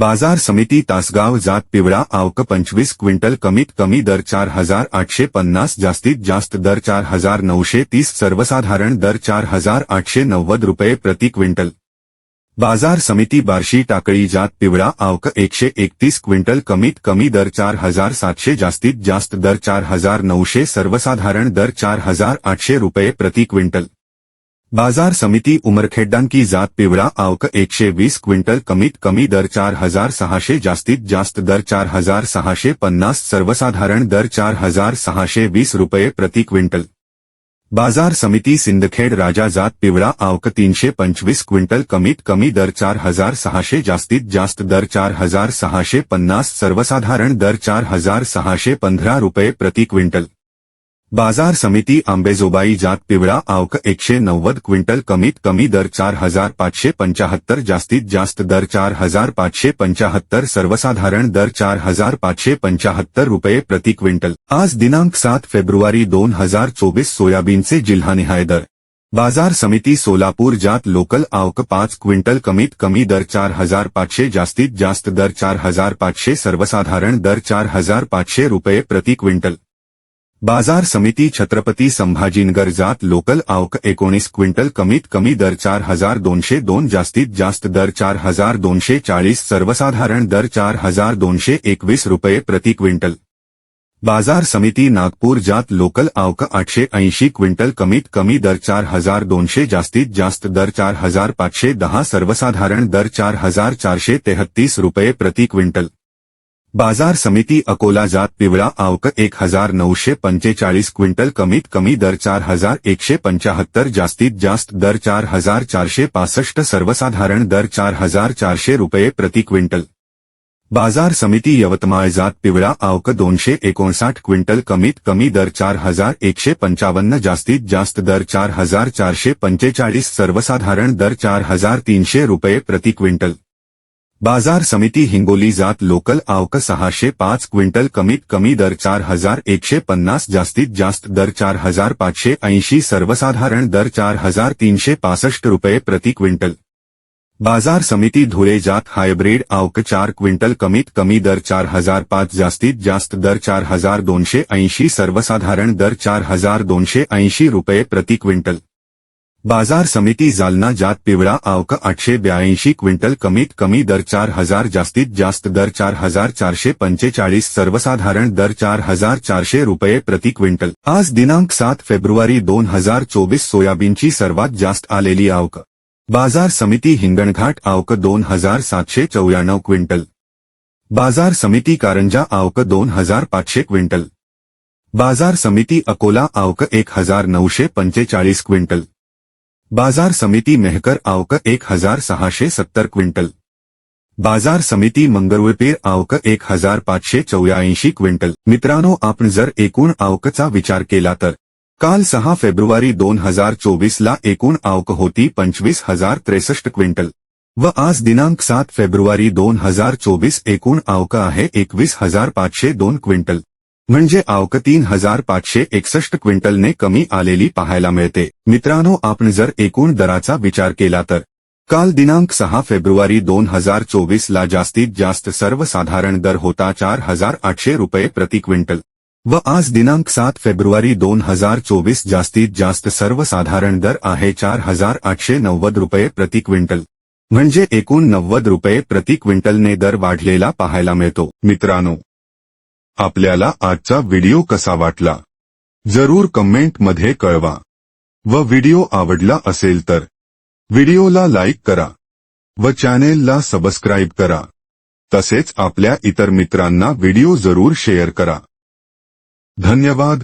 बाज़ार समिती तासगाव जात पिवळा आवक पंचवीस क्विंटल कमीत कमी दर चार हज़ार आठशे पन्नास जास्तीत जास्त दर चार हज़ार नऊशे तीस सर्वसाधारण दर चार हज़ार आठशे नव्वद रुपये प्रति क्विंटल. बाज़ार समिती बार्शी टाकळी जात पिवळा आवक एकशे एकतीस क्विंटल कमीत कमी दर चार हज़ार सातशे जास्तीत जास्त दर चार हज़ार नऊशे सर्वसाधारण दर चार हज़ार आठशे रुपये प्रति क्विंटल. बाज़ार समिती उमरखेड्डान की जात पिवळा आवक एकशे वीस क्विंटल कमीत कमी दर चार हज़ार सहाशे जास्तीत जास्त दर चार हज़ार सहाशे पन्नास सर्वसाधारण दर चार हज़ार सहाशे वीस रुपये प्रति क्विंटल। बाज़ार समिती सिंदखेड राजा जात पिवळा आवक तीनशे पंचवीस क्विंटल कमीत कमी दर चार हज़ार सहाशे जास्तीत जास्त दर चार हज़ार सहाशे पन्नास सर्वसाधारण दर चार हज़ार सहाशे पंधरा रुपये प्रति क्विंटल। बाज़ार समिती आंबेजोबाई जात पिवळा आवक एकशे नव्वद क्विंटल कमीत कमी दर चार हज़ार पाचशे पंचाहत्तर जास्तीत जास्त दर चार हज़ार पाचशे पंचाहत्तर सर्वसाधारण दर चार हज़ार पाचशे पंचाहत्तर रुपये प्रति क्विंटल. आज दिनांक सात फेब्रुवारी दोन हज़ार चोवीस सोयाबीनचे जिल्हानिहाय दर. बाज़ार समिती सोलापूर जात लोकल आवक पाच क्विंटल कमीत कमी दर चार हज़ार पाचशे जास्तीत जास्त दर चार हज़ार पाचशे सर्वसाधारण दर चार हज़ार पाचशे रुपये प्रति क्विंटल. बाज़ार समिती छत्रपती संभाजीनगर जात लोकल आवक एकोणीस क्विंटल कमीत कमी दर चार हज़ार दोनशे दोन जास्तीत जास्त दर चार हज़ार दोनशे चाळीस सर्वसाधारण दर चार हज़ार दोनशे एकवीस रुपये प्रति क्विंटल. बाज़ार समिती नागपूर जात लोकल आवक आठशे ऐंशी क्विंटल कमीत कमी दर चार हज़ार दोनशे जास्तीत जास्त दर चार हज़ार पाचशे दहा सर्वसाधारण दर चार हज़ार चारशे तेहत्तीस रुपये प्रति क्विंटल. बाज़ार समिती अकोला जात पिवळा आवक एक हज़ार नऊशे पंचेचाळीस क्विंटल कमीत कमी दर चार हज़ार एकशे पंचाहत्तर, जास्तीत जास्त दर चार हज़ार चारशे पासष्ट, सर्वसाधारण दर चार हज़ार चारशे रुपये प्रति क्विंटल. बाज़ार समिती यवतमाळ जात पिवळा आवक दोनशे एकोणसाठ क्विंटल कमीत कमी दर चार हज़ार एकशे पंचावन्न, जास्तीत जास्त दर चार हज़ार चारशे पंचेचाळीस, सर्वसाधारण दर चार हज़ार तीनशे रुपये प्रति क्विंटल. बाज़ार समिती हिंगोली जात लोकल आवक सहाशे पाच क्विंटल कमीत कमी दर चार हज़ार एकशे पन्नास जास्तीत जास्त दर चार हज़ार पाचशे ऐंशी सर्वसाधारण दर चार हज़ार तीनशे पासष्ट रुपये प्रति क्विंटल। बाज़ार समिती धुळे जात हायब्रिड आवक चार क्विंटल कमीत कमी दर चार हज़ार पाच जास्तीत जास्त दर चार हज़ार दोनशे ऐंशी सर्वसाधारण दर चार हज़ार दोनशे ऐंशी रुपये प्रति क्विंटल। बाज़ार समिती जालना जात पिवळा आवक आठशे ब्याऐंशी क्विंटल कमीत कमी दर चार हज़ार जास्तीत जास्त दर चार हज़ार चारशे पंचेचाळीस सर्वसाधारण दर चार हज़ार चारशे रुपये प्रति क्विंटल. आज दिनांक सात फेब्रुवारी दोन हज़ार चोवीस सोयाबीनची सर्वात जास्त आलेली आवक बाज़ार समिती हिंगणघाट आवक दोन हज़ार सातशे चौऱ्याण्णव क्विंटल. बाज़ार समिती कारंजा आवक दोन हज़ार पाचशे क्विंटल. बाज़ार समिती अकोला आवक एक हज़ार नऊशे पंचेचाळीस क्विंटल. बाजार समिती मेहकर आवक एक हजार सहाशे सत्तर क्विंटल. बाजार समिती मंगरुळपीर आवक एक हजार पाचशे चौऱ्याऐंशी क्विंटल. मित्रांनो आपण जर एकूण आवकचा विचार केला तर काल सहा फेब्रुवारी दोन हजार चोवीसला एकूण आवक होती पंचवीस हजार त्रेसष्ट क्विंटल. व आज दिनांक सात फेब्रुवारी दोन हजार चोवीस एकूण आवक आहे एकवीस हजार पाचशे दोन क्विंटल. म्हणजे आवक तीन हजार पाचशे एकसष्ट क्विंटलने कमी आलेली पाहायला मिळते. मित्रांनो आपण जर एकूण दराचा विचार केला तर काल दिनांक सहा फेब्रुवारी दोन हजार चोवीसला जास्तीत जास्त सर्वसाधारण दर होता चार हजार आठशे रुपये प्रति क्विंटल. व आज दिनांक सात फेब्रुवारी दोन हजार चोवीस जास्तीत जास्त सर्वसाधारण दर आहे चार हजार आठशे नव्वद रुपये प्रति क्विंटल. म्हणजे एकूण नव्वद रुपये प्रति क्विंटलने दर वाढलेला पाहायला मिळतो. मित्रांनो आपल्याला आजचा व्हिडिओ कसा वाटला? जरूर कमेंटमध्ये कळवा. व व्हिडिओ आवडला असेल तर व्हिडिओला लाईक करा. व चॅनेलला सबस्क्राईब करा. तसेच आपल्या इतर मित्रांना व्हिडिओ जरूर शेअर करा. धन्यवाद.